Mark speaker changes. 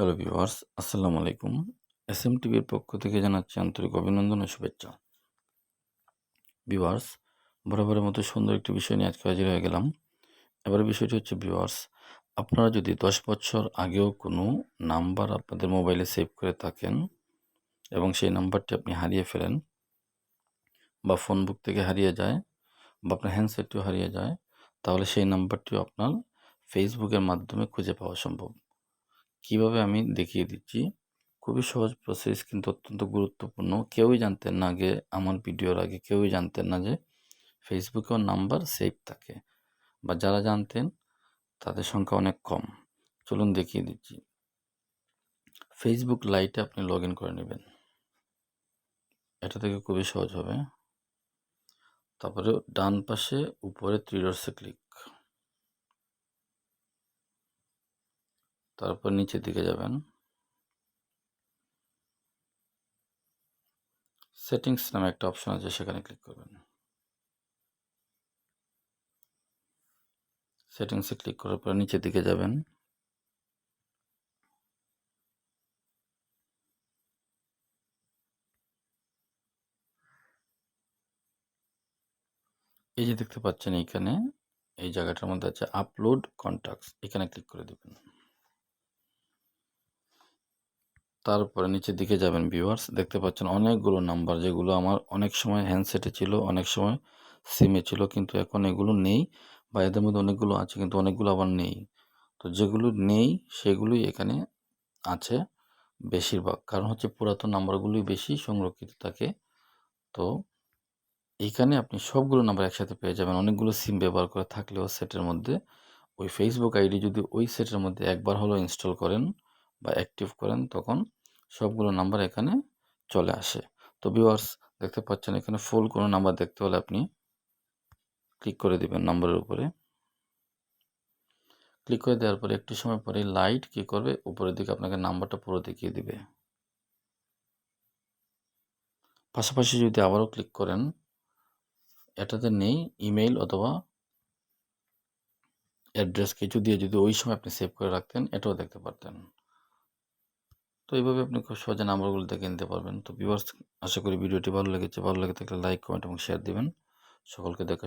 Speaker 1: Hello viewers আসসালামু আলাইকুম S M টিভির পক্ষ থেকে জানাচ্ছি আন্তরিক অভিনন্দন ও শুভেচ্ছা। ভিউয়ার্স বরাবরের মতো সুন্দর একটি বিষয় নিয়ে আজকে হাজির হয়ে গেলাম। এবার বিষয়টি হচ্ছে ভিউয়ার্স আপনারা যদি দশ বছর আগেও কোনো নাম্বার আপনাদের মোবাইলে সেভ করে থাকেন এবং সেই নাম্বারটি আপনি হারিয়ে ফেলেন বা ফোন বুক থেকে হারিয়ে যায় বা আপনার হ্যান্ডসেটটিও হারিয়ে যায়, তাহলে সেই নাম্বারটিও আপনার ফেসবুকের মাধ্যমে খুঁজে পাওয়া সম্ভব। কীভাবে আমি দেখিয়ে দিচ্ছি? খুবই সহজ প্রসেস কিন্তু অত্যন্ত গুরুত্বপূর্ণ। কেউই জানতেন না আগে আমার ভিডিওর আগে কেউই জানতেন না যে ফেসবুকেও নাম্বার সেভ থাকে বা যারা জানতেন তাদের সংখ্যা অনেক কম। চলুন দেখিয়ে দিচ্ছি। ফেসবুক লাইটে আপনি লগ ইন করে নেবেন। এটা থেকে খুবই সহজ হবে। তারপরে ডান পাশে উপরে ত্রিডর্সে ক্লিক তারপর নিচের দিকে যাবেন। সেটিংস নামে একটা অপশন আছে, সেখানে ক্লিক করবেন। সেটিংসে ক্লিক করার পর নিচের দিকে যাবেন। এই যে দেখতে পাচ্ছেন এইখানে, এই জায়গাটার মধ্যে আছে আপলোড কন্ট্যাক্টস এখানে ক্লিক করে দেবেন। তারপরে নিচের দিকে যাবেন ভিউয়ার্স দেখতে পাচ্ছেন অনেকগুলো নাম্বার যেগুলো আমার অনেক সময় হ্যান্ডসেটে ছিল, অনেক সময় সিমে ছিল, কিন্তু এখন এগুলো নেই বা এদের মধ্যে অনেকগুলো আছে, কিন্তু অনেকগুলো আবার নেই। তো যেগুলো নেই, সেগুলোই এখানে আছে বেশিরভাগ। কারণ হচ্ছে পুরাতন নাম্বারগুলোই বেশি সংরক্ষিত থাকে। তো এইখানে আপনি সবগুলো নাম্বার একসাথে পেয়ে যাবেন। অনেকগুলো সিম ব্যবহার করে থাকলেও সেটের মধ্যে। ওই ফেসবুক আইডি যদি ওই সেটের মধ্যে একবার হলো ইনস্টল করেন বা অ্যাক্টিভ করেন, তখন সবগুলো নাম্বার এখানে চলে আসে। তো ভিউয়ার্স দেখতে পাচ্ছেন এখানে ফুল কোনো নাম্বার দেখতে হলে আপনি ক্লিক করে দিবেন নাম্বারের উপরে। ক্লিক করে দেওয়ার পরে একটু সময় পরে লাইট কী করবে? উপরের দিকে আপনাকে নাম্বারটা পুরো দেখিয়ে দিবে। পাশাপাশি যদি আবারও ক্লিক করেন, এটাতে নেই ইমেইল অথবা অ্যাড্রেস কিছু দিয়ে যদি ওই সময় আপনি সেভ করে রাখতেন, এটাও দেখতে পারতেন। তো এইভাবে আপনি খুব সহজে নাম্বারগুলো দেখে নিতে পারবেন। তো ভিউয়ার্স আশা করি ভিডিওটি ভালো লেগেছে। ভালো লেগে থাকলে লাইক কমেন্ট এবং শেয়ার দিবেন। সকলকে দেখা